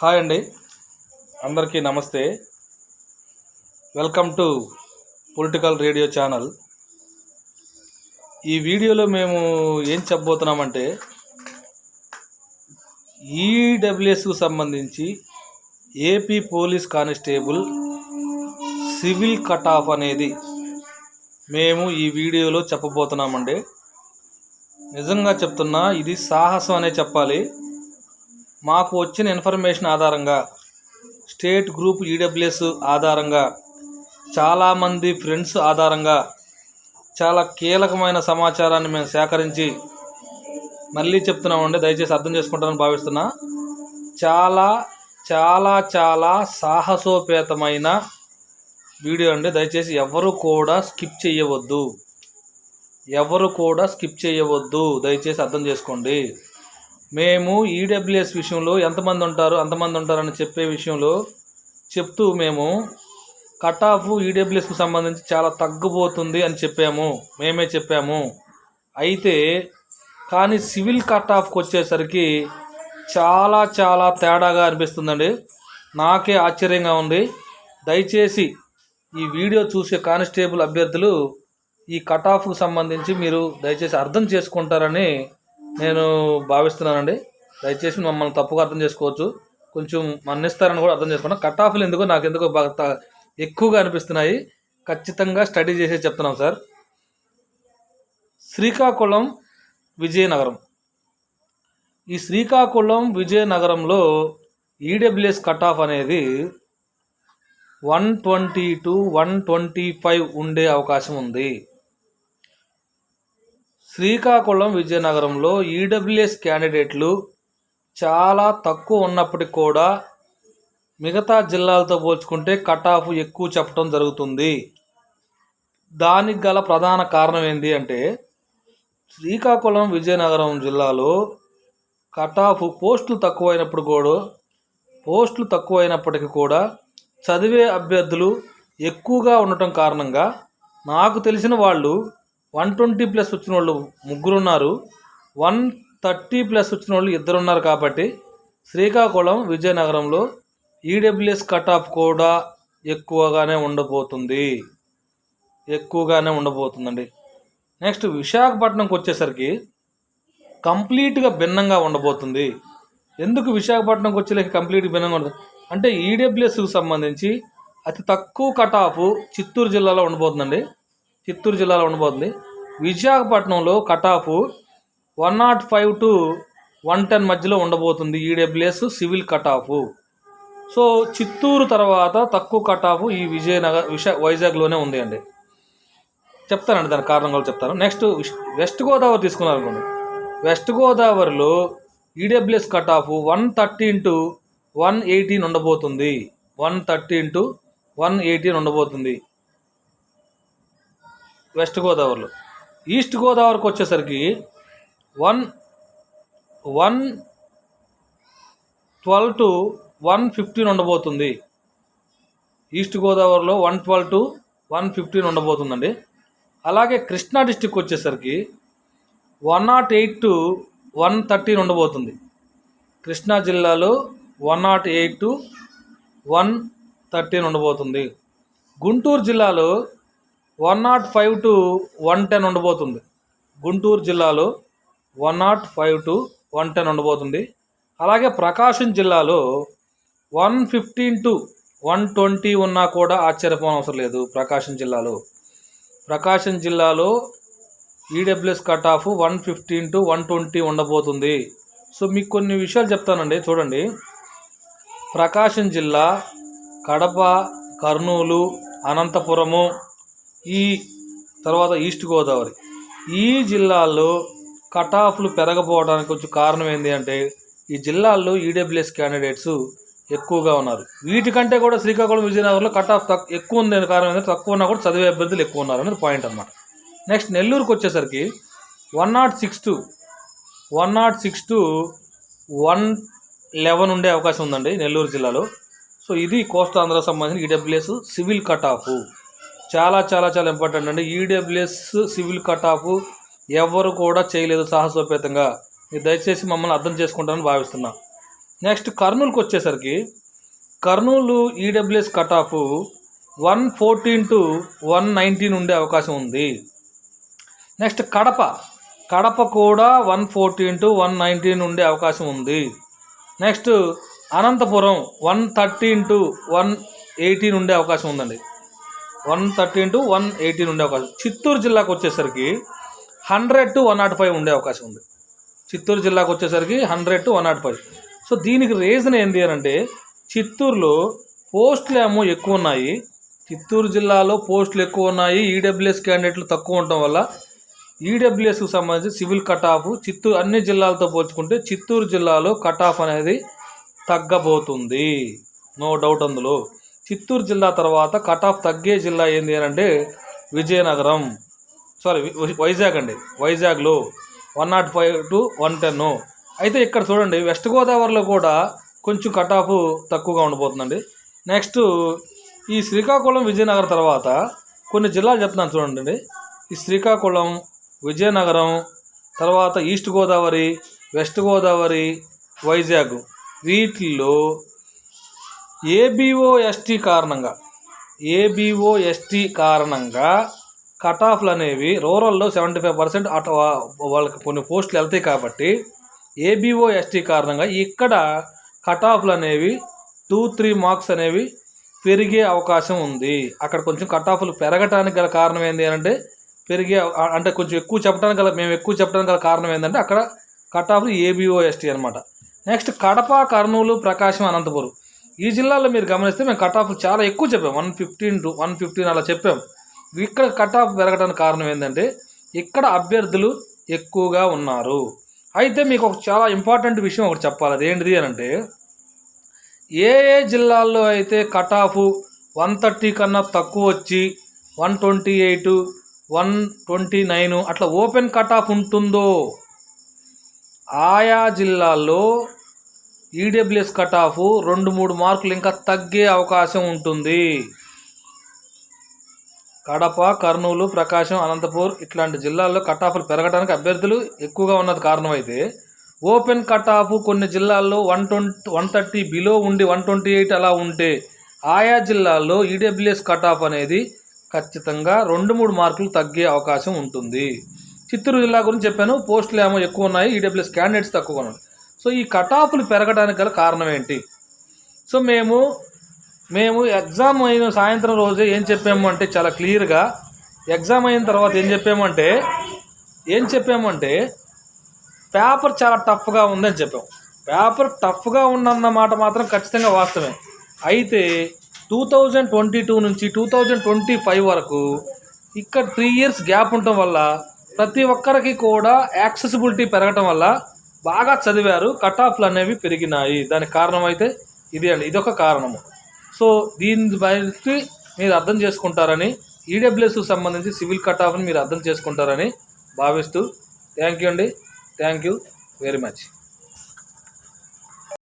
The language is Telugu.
హాయ్ అండి. అందరికీ నమస్తే. Welcome to political radio channel. ఈ వీడియోలో మేము ఏం చెప్పబోతున్నామంటే ఈడబ్ల్యూఎస్కు సంబంధించి AP police constable civil cut off అనేది మేము ఈ వీడియోలో చెప్పబోతున్నామండి. నిజంగా చెప్తున్నా ఇది సాహసం అనే చెప్పాలి. మాకు వచ్చిన ఇన్ఫర్మేషన్ ఆధారంగా స్టేట్ గ్రూప్ ఈడబ్ల్యూఎస్ ఆధారంగా చాలామంది ఫ్రెండ్స్ ఆధారంగా చాలా కీలకమైన సమాచారాన్ని మేము సేకరించి మళ్ళీ చెప్తున్నామండి. దయచేసి అర్థం చేసుకుంటారని భావిస్తున్నా. చాలా చాలా చాలా సాహసోపేతమైన వీడియో అండి. దయచేసి ఎవరు కూడా స్కిప్ చేయవద్దు. ఎవరు కూడా స్కిప్ చేయవద్దు. దయచేసి అర్థం చేసుకోండి. మేము ఈడబ్ల్యూఎస్ విషయంలో ఎంతమంది ఉంటారు అంతమంది ఉంటారని చెప్పే విషయంలో చెప్తూ మేము కట్ ఆఫ్ ఈడబ్ల్యూఎస్కి సంబంధించి చాలా తగ్గిపోతుంది అని చెప్పాము. మేమే చెప్పాము. అయితే కానీ సివిల్ కట్ ఆఫ్కి వచ్చేసరికి చాలా చాలా తేడాగా అనిపిస్తుందండి. నాకే ఆశ్చర్యంగా ఉంది. దయచేసి ఈ వీడియో చూసే కానిస్టేబుల్ అభ్యర్థులు ఈ కట్ ఆఫ్కు సంబంధించి మీరు దయచేసి అర్థం చేసుకుంటారని నేను భావిస్తున్నానండి. దయచేసి మమ్మల్ని తప్పుగా అర్థం చేసుకోవచ్చు. కొంచెం మన్నిస్తారని కూడా అర్థం చేసుకున్నాను కట్ ఆఫ్లు ఎందుకో నాకు ఎందుకో బాగా ఎక్కువగా అనిపిస్తున్నాయి. ఖచ్చితంగా స్టడీ చేసే చెప్తున్నాం సార్ శ్రీకాకుళం విజయనగరం. ఈ శ్రీకాకుళం విజయనగరంలో ఈడబ్ల్యూఎస్ కట్ ఆఫ్ అనేది one twenty two one twenty five ఉండే అవకాశం ఉంది. శ్రీకాకుళం విజయనగరంలో ఈడబ్ల్యూఎస్ క్యాండిడేట్లు చాలా తక్కువ ఉన్నప్పటికీ కూడా మిగతా జిల్లాలతో పోల్చుకుంటే కట్ ఆఫ్ ఎక్కువ చెప్పడం జరుగుతుంది. దానికి గల ప్రధాన కారణం ఏంటి అంటే శ్రీకాకుళం విజయనగరం జిల్లాలో కట్ ఆఫ్ పోస్టులు తక్కువైనప్పుడు కూడా పోస్టులు తక్కువైనప్పటికీ కూడా చదివే అభ్యర్థులు ఎక్కువగా ఉండటం కారణంగా నాకు తెలిసిన వాళ్ళు వన్ ట్వంటీ ప్లస్ వచ్చిన వాళ్ళు ముగ్గురు ఉన్నారు వన్ థర్టీ ప్లస్ వచ్చిన వాళ్ళు ఇద్దరు ఉన్నారు కాబట్టి శ్రీకాకుళం విజయనగరంలో ఈడబ్ల్యూఎస్ కట్ ఆఫ్ కూడా ఎక్కువగానే ఉండబోతుంది. ఎక్కువగానే ఉండబోతుందండి. నెక్స్ట్ విశాఖపట్నంకి వచ్చేసరికి కంప్లీట్గా భిన్నంగా ఉండబోతుంది. ఎందుకు విశాఖపట్నంకి వచ్చేలేక కంప్లీట్గా భిన్నంగా ఉండదు అంటే ఈడబ్ల్యూఎస్కి సంబంధించి అతి తక్కువ కట్ ఆఫ్ చిత్తూరు జిల్లాలో ఉండబోతుందండి. చిత్తూరు జిల్లాలో ఉండబోతుంది. విశాఖపట్నంలో cut off one nought five two one ten మధ్యలో ఉండబోతుంది EWS civil cut off so Chittoor తర్వాత తక్కువ కట్ ఆఫ్ ఈ విజయనగర్ విశా వైజాగ్లోనే ఉంది అండి చెప్తానండి దాని కారణం కూడా చెప్తాను. నెక్స్ట్ విష్- వెస్ట్ గోదావరి తీసుకున్నారు అనుకోండి వెస్ట్ గోదావరిలో EWS cut off one thirteen two one eighteen ఉండబోతుంది. One thirteen two one eighteen ఉండబోతుంది. వెస్ట్ గోదావరిలో. ఈస్ట్ గోదావరికి వచ్చేసరికి one one twelve two one fifteen ఉండబోతుంది. ఈస్ట్ గోదావరిలో one twelve two one fifteen ఉండబోతుందండి. అలాగే కృష్ణా డిస్టిక్ వచ్చేసరికి one nought eight two one thirteen ఉండబోతుంది. కృష్ణా జిల్లాలో one nought eight two one thirteen ఉండబోతుంది. గుంటూరు జిల్లాలో one nought five two one ten ఉండబోతుంది. గుంటూరు జిల్లాలో one nought five two one ten ఉండబోతుంది. అలాగే ప్రకాశం జిల్లాలో one fifteen two one twenty ఉన్నా కూడా ఆశ్చర్యపోనవసరం లేదు ప్రకాశం జిల్లాలో. ప్రకాశం జిల్లాలో EWS cut off one fifteen two one twenty ఉండబోతుంది. సో మీకు కొన్ని విషయాలు చెప్తానండి చూడండి. ప్రకాశం జిల్లా కడప కర్నూలు అనంతపురము ఈ తర్వాత ఈస్ట్ గోదావరి. ఈ జిల్లాల్లో కట్ ఆఫ్లు పెరగపోవడానికి కొంచెం కారణం ఏంటి అంటే ఈ జిల్లాల్లో ఈడబ్ల్యూఎస్ క్యాండిడేట్స్ ఎక్కువగా ఉన్నారు. వీటికంటే కూడా శ్రీకాకుళం విజయనగరంలో కట్ ఆఫ్ తక్కువ ఎక్కువ ఉంది కారణం ఏంటంటే తక్కువ ఉన్నా కూడా చదివే అభ్యర్థులు ఎక్కువ ఉన్నారు అనేది పాయింట్ అనమాట నెక్స్ట్ నెల్లూరుకు వచ్చేసరికి one nought six two one nought six two one eleven ఉండే అవకాశం ఉందండి నెల్లూరు జిల్లాలో. సో ఇది కోస్తాంధ్ర సంబంధించిన ఈడబ్ల్యూఎస్ సివిల్ కట్ ఆఫ్ చాలా చాలా చాలా ఇంపార్టెంట్ అండి. ఈడబ్ల్యూఎస్ సివిల్ కట్ ఆఫ్ ఎవరు కూడా చేయలేదు సాహసోపేతంగా. మీరు దయచేసి మమ్మల్ని అర్థం చేసుకుంటారని భావిస్తున్నా. నెక్స్ట్ కర్నూలుకి వచ్చేసరికి Kurnool EWS cut off one fourteen to one nineteen ఉండే అవకాశం ఉంది. నెక్స్ట్ కడప. కడప కూడా one fourteen to one nineteen ఉండే అవకాశం ఉంది. Next Anantapuram one thirteen to one eighteen ఉండే అవకాశం ఉందండి. One thirteen to one eighteen ఉండే అవకాశం. చిత్తూరు జిల్లాకు వచ్చేసరికి hundred to one naught five ఉండే అవకాశం ఉంది. చిత్తూరు జిల్లాకు వచ్చేసరికి hundred to one naught five. So దీనికి రీజన్ ఏంటి అని అంటే చిత్తూరులో పోస్టులు ఏమో ఎక్కువ ఉన్నాయి. చిత్తూరు జిల్లాలో పోస్టులు ఎక్కువ ఉన్నాయి. ఈడబ్ల్యూఎస్ క్యాండిడేట్లు తక్కువ ఉండటం వల్ల ఈడబ్ల్యూఎస్కి సంబంధించి సివిల్ కట్ ఆఫ్ చిత్తూరు అన్ని జిల్లాలతో పోల్చుకుంటే చిత్తూరు జిల్లాలో కట్ ఆఫ్ అనేది తగ్గబోతుంది. నో డౌట్ అందులో. చిత్తూరు జిల్లా తర్వాత కట్ ఆఫ్ తగ్గే జిల్లా ఏంది అని అంటే విజయనగరం. సారీ వైజాగ్ అండి. వైజాగ్లో one naught five to one ten. అయితే ఇక్కడ చూడండి వెస్ట్ గోదావరిలో కూడా కొంచెం కట్ ఆఫ్ తక్కువగా ఉండిపోతుందండి. నెక్స్ట్ ఈ శ్రీకాకుళం విజయనగరం తర్వాత కొన్ని జిల్లాలు చెప్తున్నాను చూడండి. ఈ శ్రీకాకుళం విజయనగరం తర్వాత ఈస్ట్ గోదావరి వెస్ట్ గోదావరి వైజాగ్. వీటిల్లో ఏబిఓ ఎస్టీ కారణంగా ఏబిఓ ఎస్టీ కారణంగా కట్ ఆఫ్లు అనేవి రూరల్లో సెవెంటీ ఫైవ్ పర్సెంట్ అటు వాళ్ళకి కొన్ని పోస్టులు వెళ్తాయి కాబట్టి ఏబిఓ ఎస్టీ కారణంగా ఇక్కడ కట్ ఆఫ్లు అనేవి టూ త్రీ మార్క్స్ అనేవి పెరిగే అవకాశం ఉంది. అక్కడ కొంచెం కట్ ఆఫ్లు పెరగటానికి గల కారణం ఏంటి అంటే పెరిగే అంటే కొంచెం ఎక్కువ చెప్పడానికి గల మేము ఎక్కువ చెప్పడానికి గల కారణం ఏంటంటే అక్కడ కట్ ఆఫ్లు ఏబిఓ ఎస్టీ అనమాట నెక్స్ట్ కడప కర్నూలు ప్రకాశం అనంతపురం. ఈ జిల్లాలో మీరు గమనిస్తే మేము కట్ ఆఫ్ చాలా ఎక్కువ చెప్పాం. One fifteen to one fifteen అలా చెప్పాం. ఇక్కడ కట్ ఆఫ్ పెరగడానికి కారణం ఏంటంటే ఇక్కడ అభ్యర్థులు ఎక్కువగా ఉన్నారు. అయితే మీకు ఒక చాలా ఇంపార్టెంట్ విషయం ఒకటి చెప్పాలి. అదేంటిది అని అంటే ఏ ఏ జిల్లాల్లో అయితే కట్ ఆఫ్ వన్ థర్టీ కన్నా తక్కువ వచ్చి one twenty eight one twenty nine అట్లా ఓపెన్ కట్ ఆఫ్ ఉంటుందో ఆయా జిల్లాల్లో ఈడబ్ల్యూఎస్ కట్ ఆఫ్ రెండు మూడు మార్కులు ఇంకా తగ్గే అవకాశం ఉంటుంది. కడప కర్నూలు ప్రకాశం అనంతపూర్ ఇట్లాంటి జిల్లాల్లో కట్ ఆఫ్లు పెరగడానికి అభ్యర్థులు ఎక్కువగా ఉన్నది కారణమైతే ఓపెన్ కట్ ఆఫ్ కొన్ని జిల్లాల్లో one twenty one thirty below ఉండి వన్ ట్వంటీ ఎయిట్ అలా ఉంటే ఆయా జిల్లాల్లో ఈడబ్ల్యూఎస్ కట్ ఆఫ్ అనేది ఖచ్చితంగా రెండు మూడు మార్కులు తగ్గే అవకాశం ఉంటుంది. చిత్తూరు జిల్లా గురించి చెప్పాను. పోస్టులు ఏమో ఎక్కువ ఉన్నాయి. ఈడబ్ల్యూఎస్ క్యాండిడేట్స్ తక్కువ ఉన్నాయి. సో ఈ కట్ ఆఫ్లు పెరగడానికి గల కారణం ఏంటి? సో మేము మేము ఎగ్జామ్ అయిన సాయంత్రం రోజే ఏం చెప్పాము అంటే చాలా క్లియర్గా ఎగ్జామ్ అయిన తర్వాత ఏం చెప్పామంటే ఏం చెప్పామంటే పేపర్ చాలా టఫ్గా ఉందని చెప్పాం పేపర్ టఫ్గా ఉందన్న మాట మాత్రం ఖచ్చితంగా వాస్తవమే. అయితే టూ థౌజండ్ ట్వంటీ టూ నుంచి టూ థౌజండ్ ట్వంటీ ఫైవ్ వరకు ఇక్కడ త్రీ ఇయర్స్ గ్యాప్ ఉండటం వల్ల ప్రతి ఒక్కరికి కూడా యాక్సెసిబిలిటీ పెరగటం వల్ల బాగా చదివారు కట్ ఆఫ్లు అనేవి పెరిగినాయి. దానికి కారణం అయితే ఇది అండి. ఇదొక కారణము. సో దీని బట్టి మీరు అర్థం చేసుకుంటారని ఈడబ్ల్యూఎస్కు సంబంధించి సివిల్ కట్ ఆఫ్ని మీరు అర్థం చేసుకుంటారని భావిస్తూ థ్యాంక్ యూ అండి. Thank you very much.